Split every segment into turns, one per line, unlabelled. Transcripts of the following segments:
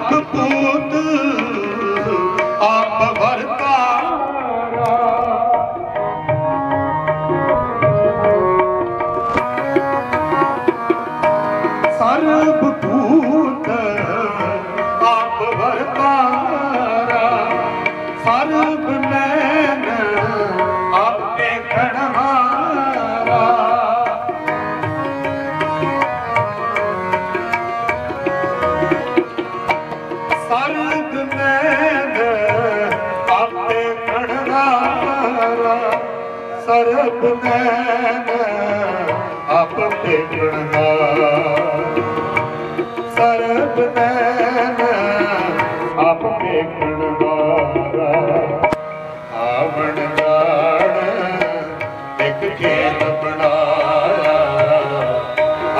Kapoor. ਆਪੇ ਖਣਵਾਰਾ ਸਰਬ ਨੈਣ ਆਪ ਵੇਖਣ ਵਾਰਾ ਆਵਣ ਗਾਣ ਇੱਕ ਖੇਤ ਬਣਾਇਆ।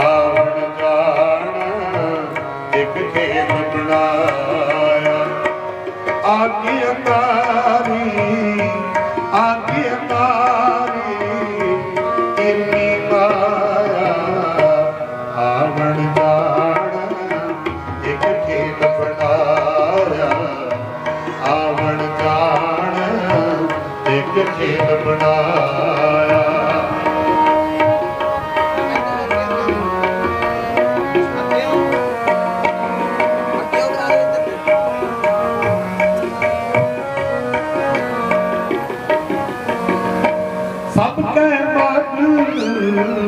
ਆਵਣ ਗਾਣ ਇੱਕ ਖੇਤ ਬਣਾਇਆ। ਆਗੀ ਅੰਗਾਰੀ ਆਗੀ ਅੰਗਾਰੀ ਇੱਕ ਖੇਤ ਬਣਾਇਆ ਸਭ ਕੈ ਮਨ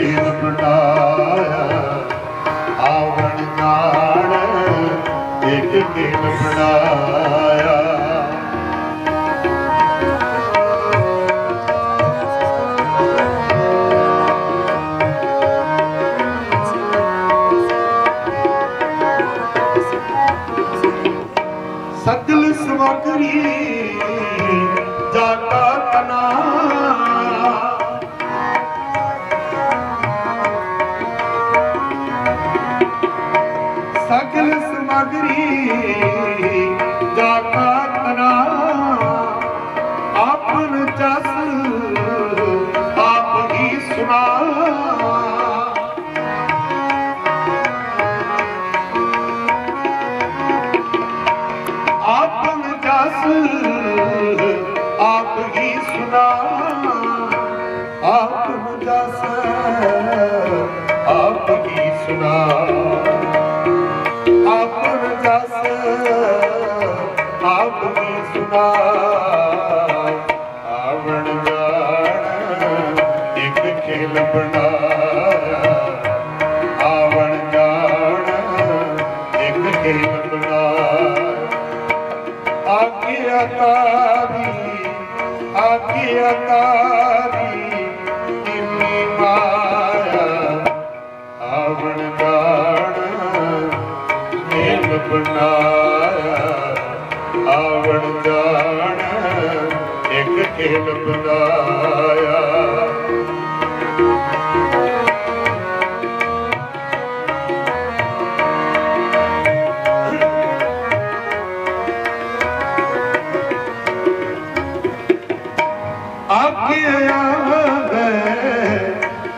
ਇੱਕ ਚੀਜ਼ ਬਣਾਇਆ ਆਵਣ ਜਾਣ ਇੱਕ ਚੀਜ਼ ਬਣਾਇਆ ti. ਆਵਣ ਜਾਣ, ਇੱਕ ਖੇਲ ਬਣਾਇਆ। ਆਵਣ ਜਾਣ, ਇੱਕ ਖੇਲ ਬਣਾਇਆ। ਆਗਿਆ ਤਾਰੀ ਆਗਿਆ ਤਾਰੀ, ਕਿੰਨੀ ਮਾਇਆ। ਆਵਣ ਜਾਣ ਮੇਲ ਬਣਾਇਆ। ਖੇਲ ਬਣਾਇਆ ਆਗਿਆ ਆਵੇ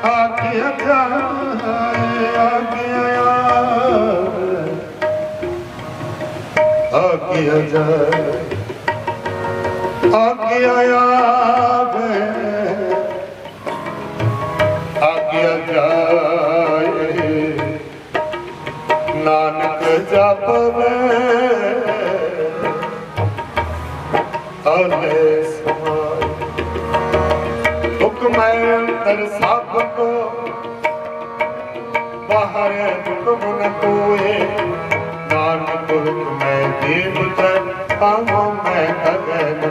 ਆਗਿਆ ਜਾਏ ਆਗਿਆ ਆਵੇ ਆਗਿਆ ਜਾਏ ਆਗਿਆ ਆਵੇ। ਆਗਿਆ ਜਾਏ। ਨਾਨਕ ਜਪਵੇ ਹਲੇ ਸਮਾਏ ਹੁਕਮੈ ਅੰਦਰ ਸਭ ਕੋ। ਬਾਹਰ ਹੁਕਮ ਨ ਕੋਏ। ਨਾਨਕ ਹੁਕਮੈ ਦੇਵਤ ਤਾਮੋ ਮੈਂ ਕਗਨ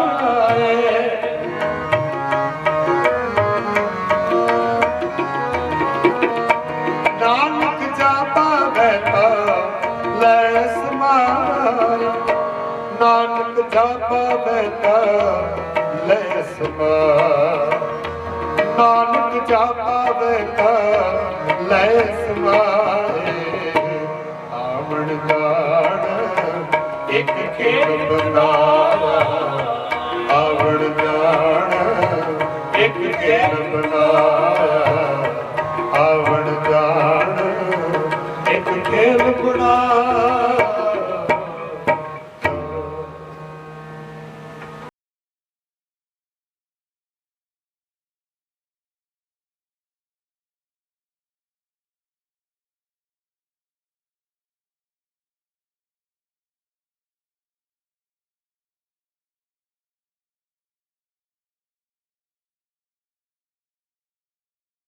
ਨਾਨਕ ਜਾਪਾਵੇ ਤਾ ਲੈ ਸਮਾਏ ਨਾਨਕ ਜਾਪਾਵੇ ਤਾ ਲੈ ਸਮਾਏ ਆਵਣ ਗਾਣ ਇੱਕ ਖੇਲ ਬਣਾਵਾ। ਆਵਣ ਜਾਣ ਇੱਕ ਖੇਲ ਬਣਾਵਾ। ਆਵਣ ਗਾਣ ਇੱਕ ਖੇਲ ਬਣਾਵਾ।